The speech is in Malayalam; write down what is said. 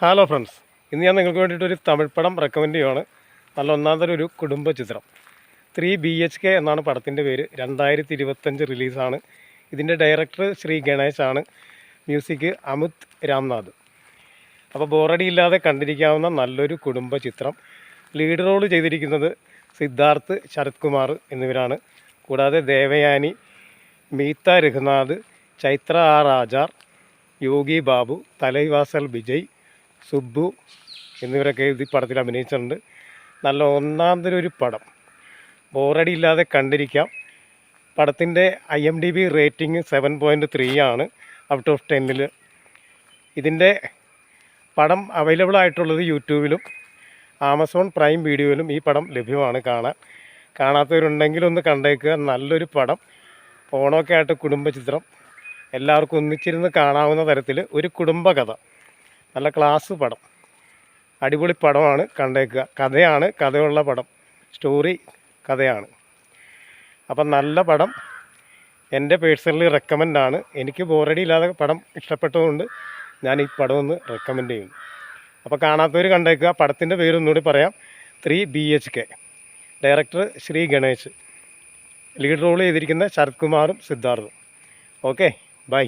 ഹലോ ഫ്രണ്ട്സ് ഇന്ന് ഞാൻ നിങ്ങൾക്ക് വേണ്ടിയിട്ട് ഒരു തമിഴ് പടം റെക്കമെൻഡ് ചെയ്യുവാണ്. നല്ല ഒന്നാമതൊരു ഒരു കുടുംബ ചിത്രം. ത്രീ ബി എച്ച് കെ എന്നാണ് പടത്തിന്റെ പേര്. രണ്ടായിരത്തി ഇരുപത്തഞ്ച് റിലീസാണ് ഇതിന്റെ ഡയറക്ടർ ശ്രീ ഗണേശ് ആണ്. മ്യൂസിക് അമിത് രാംനാഥ്. അപ്പോൾ ബോറടി ഇല്ലാതെ കണ്ടിരിക്കാവുന്ന നല്ലൊരു കുടുംബ ചിത്രം. ലീഡ് റോൾ ചെയ്തിരിക്കുന്നത് സിദ്ധാർത്ഥ് ശരത് കുമാർ എന്നിവരാണ്. കൂടാതെ ദേവയാനി മീത്ത രഘുനാഥ് ചൈത്ര ആർ ആചാർ യോഗി ബാബു തലൈവാസൽ വിജയ് സുബ്ബു എന്നിവരൊക്കെ ഈ പടത്തിൽ അഭിനയിച്ചിട്ടുണ്ട്. നല്ല ഒന്നാം തരം ഒരു പടം. ബോറടി ഇല്ലാതെ കണ്ടിരിക്കാം. പടത്തിന്റെ I M D B rating seven point three ആണ് ഔട്ട് ഓഫ് ടെന്നിൽ ഇതിന്റെ പടം അവൈലബിൾ ആയിട്ടുള്ളത് യൂട്യൂബിലും ആമസോൺ പ്രൈം വീഡിയോയിലും ഈ പടം ലഭ്യമാണ് കാണാൻ. കാണാത്തവരുണ്ടെങ്കിൽ ഒന്ന് കണ്ടേക്കുക. നല്ലൊരു പടം. ഓണമൊക്കെ ആയിട്ട് കുടുംബ ചിത്രം എല്ലാവർക്കും ഒന്നിച്ചിരുന്ന് കാണാവുന്ന തരത്തിൽ ഒരു കുടുംബകഥ. നല്ല ക്ലാസ് പടം. അടിപൊളി പടമാണ് കണ്ടേക്കുക. കഥയാണ് കഥയുള്ള പടം. സ്റ്റോറി കഥയാണ്. അപ്പം നല്ല പടം. എന്റെ പേഴ്സണലി റെക്കമെൻഡാണ്. എനിക്ക് ബോറടി ഇല്ലാതെ പടം ഇഷ്ടപ്പെട്ടതുകൊണ്ട് ഞാൻ ഈ പടം ഒന്ന് റെക്കമെൻഡ് ചെയ്യുന്നു. അപ്പോൾ കാണാത്തവർ കണ്ടേക്കുക. പടത്തിന്റെ പേരൊന്നുകൂടി പറയാം. Three B H K. Director Sri Ganesh. Lead role ചെയ്തിരിക്കുന്ന ശരത് കുമാറും സിദ്ധാർത്ഥും. Okay bye.